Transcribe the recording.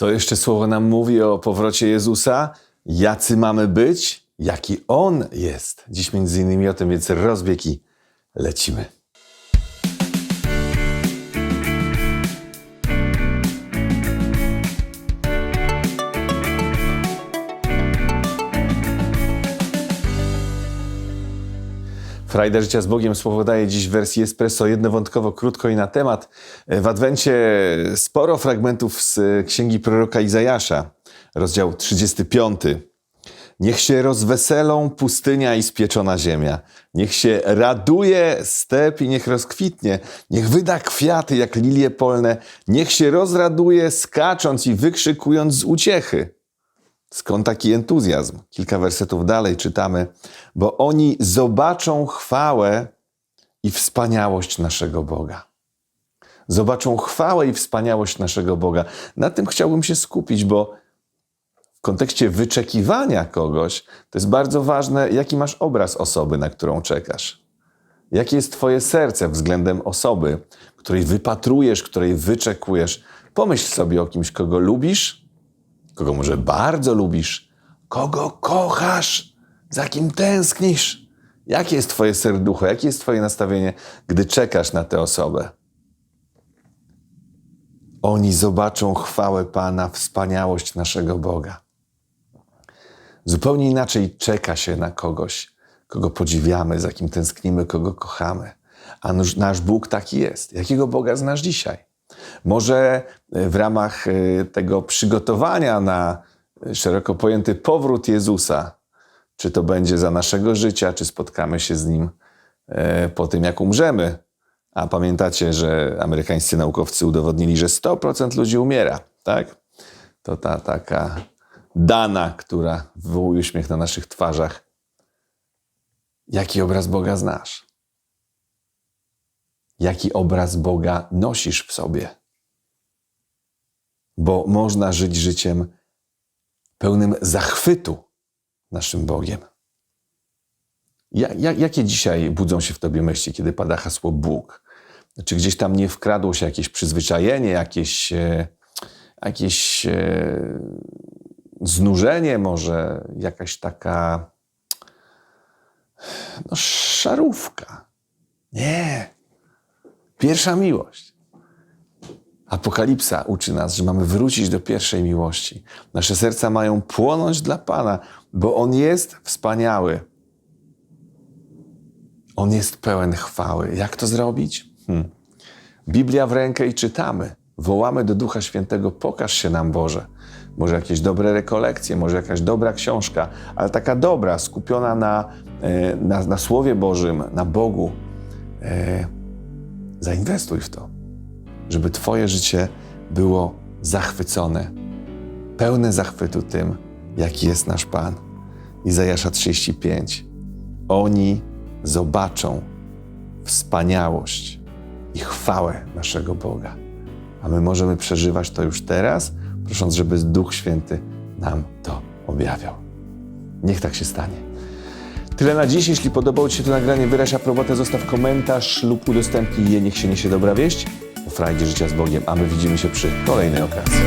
Co jeszcze słowo nam mówi o powrocie Jezusa? Jacy mamy być? Jaki On jest? Dziś między innymi o tym, więc rozbieg i lecimy. Frajda Życia z Bogiem słowo daje dziś w wersji espresso jednowątkowo, krótko i na temat. W Adwencie sporo fragmentów z księgi proroka Izajasza, rozdział 35. Niech się rozweselą pustynia i spieczona ziemia. Niech się raduje step i niech rozkwitnie. Niech wyda kwiaty jak lilie polne. Niech się rozraduje skacząc i wykrzykując z uciechy. Skąd taki entuzjazm? Kilka wersetów dalej czytamy, bo oni zobaczą chwałę i wspaniałość naszego Boga. Zobaczą chwałę i wspaniałość naszego Boga. Na tym chciałbym się skupić, bo w kontekście wyczekiwania kogoś to jest bardzo ważne, jaki masz obraz osoby, na którą czekasz. Jakie jest Twoje serce względem osoby, której wypatrujesz, której wyczekujesz. Pomyśl sobie o kimś, kogo lubisz, kogo może bardzo lubisz, kogo kochasz, za kim tęsknisz. Jakie jest Twoje serducho, jakie jest Twoje nastawienie, gdy czekasz na tę osobę? Oni zobaczą chwałę Pana, wspaniałość naszego Boga. Zupełnie inaczej czeka się na kogoś, kogo podziwiamy, za kim tęsknimy, kogo kochamy. A nasz- Bóg taki jest. Jakiego Boga znasz dzisiaj? Może e, w ramach e, tego przygotowania na e, szeroko pojęty powrót Jezusa, czy to będzie za naszego życia, czy spotkamy się z Nim po tym, jak umrzemy. A pamiętacie, że amerykańscy naukowcy udowodnili, że 100% ludzi umiera, tak? To ta taka dana, która wywołuje uśmiech na naszych twarzach. Jaki obraz Boga znasz? Jaki obraz Boga nosisz w sobie? Bo można żyć życiem pełnym zachwytu naszym Bogiem. Ja, ja, jakie dzisiaj budzą się w tobie myśli, kiedy pada hasło Bóg? Czy gdzieś tam nie wkradło się jakieś przyzwyczajenie, jakieś, e, jakieś e, znużenie, może jakaś taka no, szarówka? Nie. Pierwsza miłość. Apokalipsa uczy nas, że mamy wrócić do pierwszej miłości. Nasze serca mają płonąć dla Pana, bo On jest wspaniały. On jest pełen chwały. Jak to zrobić? Hmm. Biblia w rękę i czytamy. Wołamy do Ducha Świętego, pokaż się nam Boże. Może jakieś dobre rekolekcje, może jakaś dobra książka, ale taka dobra, skupiona na, e, na, na Słowie Bożym, na Bogu. Zainwestuj w to, żeby Twoje życie było zachwycone, pełne zachwytu tym, jaki jest nasz Pan. Izajasza 35. Oni zobaczą wspaniałość i chwałę naszego Boga. A my możemy przeżywać to już teraz, prosząc, żeby Duch Święty nam to objawiał. Niech tak się stanie. Tyle na dziś. Jeśli podobało Ci się to nagranie, wyraź aprobatę, zostaw komentarz lub udostępnij je. Niech się niesie dobra wieść. O frajdzie życia z Bogiem, a my widzimy się przy kolejnej okazji.